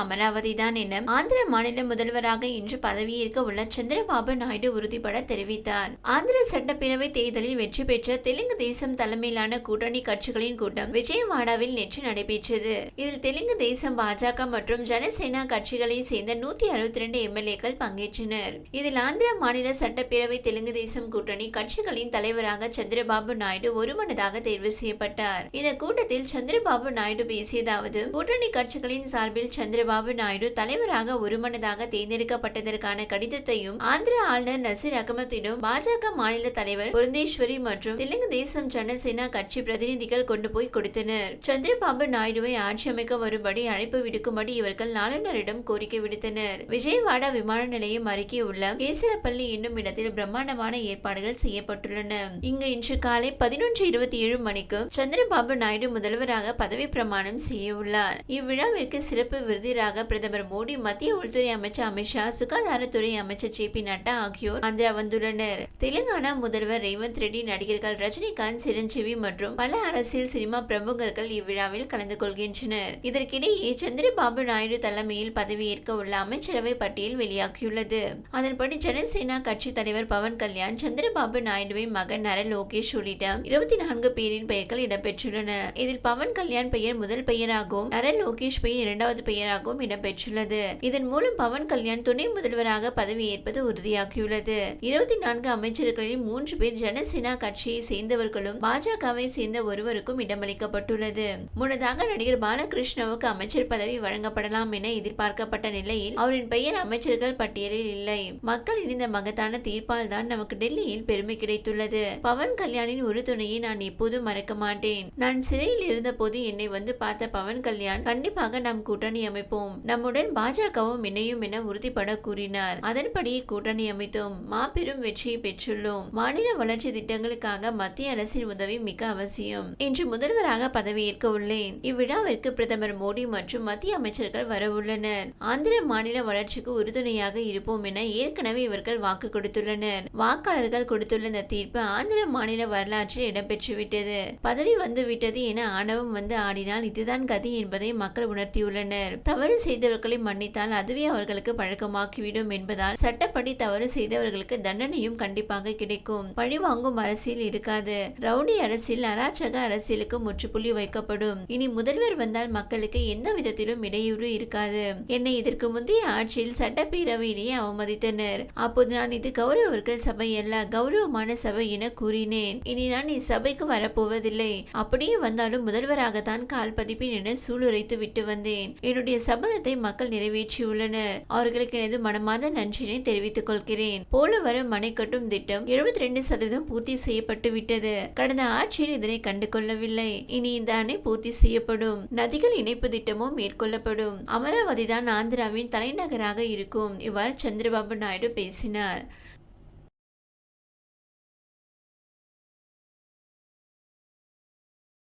அமராவதி தான் என ஆந்திர மாநில முதல்வராக இன்று பதவியேற்க உள்ள சந்திரபாபு நாயுடு உறுதிபட தெரிவித்தார். ஆந்திர சட்டப்பேரவை தேர்தலில் வெற்றி பெற்ற தெலுங்கு தேசம் தலைமையிலான கூட்டணி கட்சிகளின் கூட்டம் விஜயவாடாவில் நேற்று நடைபெற்றது. இதில் தெலுங்கு தேசம் பாஜக மற்றும் ஜனசேனா கட்சிகளை சேர்ந்த நூத்தி அறுபத்தி ரெண்டு எம்எல்ஏக்கள் பங்கேற்றனர். இதில் ஆந்திர மாநில சட்டப்பேரவை தெலுங்கு தேசம் கூட்டணி கட்சிகளின் தலைவராக சந்திரபாபு நாயுடு ஒருமனதாக தேர்வு செய்யப்பட்டார். இந்த கூட்டத்தில் சந்திரபாபு நாயுடு பேசியதாவது கூட்டணி கட்சிகளின் சார்பில் சந்திர சந்திரபாபு நாயுடு தலைவராக ஒருமனதாக தேர்ந்தெடுக்கப்பட்டதற்கான கடிதத்தையும் ஆந்திர ஆளுநர் நசீர் அகமத்திடம் பாஜக மாநில தலைவர் புரந்தேஸ்வரி மற்றும் தெலுங்கு தேசம் ஜனசேனா கட்சி பிரதிநிதிகள் கொண்டு போய் கொடுத்தனர். சந்திரபாபு நாயுடுவை ஆட்சி அமைக்க வரும்படி அழைப்பு விடுக்கும்படி இவர்கள் ஆளுநரிடம் கோரிக்கை விடுத்தனர். விஜயவாடா விமான நிலையம் அருகே உள்ள கேசரப்பள்ளி என்னும் இடத்தில் பிரம்மாண்டமான ஏற்பாடுகள் செய்யப்பட்டுள்ளன. இங்கு இன்று காலை பதினொன்று இருபத்தி ஏழு மணிக்கு சந்திரபாபு நாயுடு முதல்வராக பதவி பிரமாணம் செய்ய உள்ளார் இவ்விழாவிற்கு சிறப்பு விருது எதிராக பிரதமர் மோடி மத்திய உள்துறை அமைச்சர் அமித்ஷா சுகாதாரத்துறை அமைச்சர் ஜே பி நட்டா ஆகியோர் ஆந்திரா வந்துள்ளனர். தெலுங்கானா முதல்வர் ரேவந்த் ரெட்டி நடிகர்கள் ரஜினிகாந்த் சிரஞ்சீவி மற்றும் பல அரசியல் சினிமா பிரமுகர்கள் இவ்விழாவில் கலந்து கொள்கின்றனர். இதற்கிடையே சந்திரபாபு நாயுடு தலைமையில் பதவியேற்க உள்ள அமைச்சரவை பட்டியல் வெளியாகியுள்ளது. அதன்படி ஜனசேனா கட்சி தலைவர் பவன் கல்யாண் சந்திரபாபு நாயுடுவின் மகன் நர லோகேஷ் உள்ளிட்ட இருபத்தி நான்கு பேரின் பெயர்கள் இடம்பெற்றுள்ளன. இதில் பவன் கல்யாண் பெயர் முதல் பெயராகவும் நர லோகேஷ் பெயர் இரண்டாவது பெயராகவும் இடம்பெற்றுள்ளது. இதன் மூலம் பவன் கல்யாண் துணை முதல்வராக பதவியேற்பது உறுதியாகியுள்ளது. இருபத்தி நான்கு அமைச்சர்களில் மூன்று பேர் ஜனசேனா கட்சியை சேர்ந்தவர்களும் பாஜகவை சேர்ந்த ஒருவருக்கும் இடமளிக்கப்பட்டுள்ளது. முன்னதாக நடிகர் பாலகிருஷ்ணவுக்கு அமைச்சர் பதவி வழங்கப்படலாம் என எதிர்பார்க்கப்பட்ட நிலையில் அவரின் பெயர் அமைச்சர்கள் பட்டியலில் இல்லை. மக்கள் இணைந்த மகத்தான தீர்ப்பால் தான் நமக்கு டெல்லியில் பெருமை கிடைத்துள்ளது. பவன் கல்யாணின் ஒரு துணையை நான் எப்போதும் மறக்க மாட்டேன். நான் சிறையில் இருந்தபோது என்னை வந்து பார்த்த பவன் கல்யாண் கண்டிப்பாக நம் கூட்டணி அமைப்பு அமைப்போம் நம்முடன் பாஜகவும் இணையும் என உறுதிபட கூறினார். அதன்படி கூட்டணி அமைத்தோம். மாபெரும் வெற்றியை பெற்றுள்ளோம். மாநில வளர்ச்சி திட்டங்களுக்காக மத்திய அரசின் உதவி மிக அவசியம். இன்று முதல்வராக பதவியேற்க உள்ளேன். இவ்விழாவிற்கு பிரதமர் மோடி மற்றும் மத்திய அமைச்சர்கள் வரவுள்ளனர் ஆந்திர மாநில வளர்ச்சிக்கு உறுதுணையாக இருப்போம் என ஏற்கனவே இவர்கள் வாக்கு கொடுத்துள்ளனர். வாக்காளர்கள் கொடுத்துள்ள இந்த தீர்ப்பு ஆந்திர மாநில வரலாற்றில் இடம்பெற்றுவிட்டது. பதவி வந்து விட்டது என ஆணவம் வந்து ஆடினால் இதுதான் கதி என்பதை மக்கள் உணர்த்தியுள்ளனர். தவறு தவறு செய்தவர்களை மன்னித்தால் அதுவே அவர்களுக்கு பழக்கமாக்கிவிடும் என்பதால் சட்டப்படி தவறு செய்தவர்களுக்கு தண்டனையும் கண்டிப்பாக கிடைக்கும். பழிவாங்கும் அரசியல் இருக்காது. ரவுடி அரசியல் அராஜக அரசியலுக்கு முற்றுப்புள்ளி வைக்கப்படும். இனி முதல்வர் வந்தால் மக்களுக்கு எந்த விதத்திலும் இடையூறு இருக்காது. என்னை இதற்கு முந்தைய ஆட்சியில் சட்டப்பேரவையிலேயே அவமதித்தனர். அப்போது நான் இது கௌரவர்கள் சபை அல்ல கௌரவமான சபை என கூறினேன். இனி நான் இச்சபைக்கு வரப்போவதில்லை. அப்படியே வந்தாலும் முதல்வராகத்தான் கால் பதிப்பேன் என சூளுரைத்து விட்டு வந்தேன். என்னுடைய சபதத்தை மக்கள் நிறைவேற்றியுள்ளனர். அவர்களுக்கு எனது மனமார்ந்த நன்றினை தெரிவித்துக் கொள்கிறேன். போலவரம் மனை கட்டும் திட்டம் எழுபத்தி ரெண்டு சதவீதம் பூர்த்தி செய்யப்பட்டு விட்டது. கடந்த ஆட்சியில் இதனை கண்டு கொள்ளவில்லை இனி இந்த அணை பூர்த்தி செய்யப்படும். நதிகள் இணைப்பு திட்டமும் மேற்கொள்ளப்படும். அமராவதி தான் ஆந்திராவின் தலைநகராக இருக்கும். இவ்வாறு சந்திரபாபு நாயுடு பேசினார்.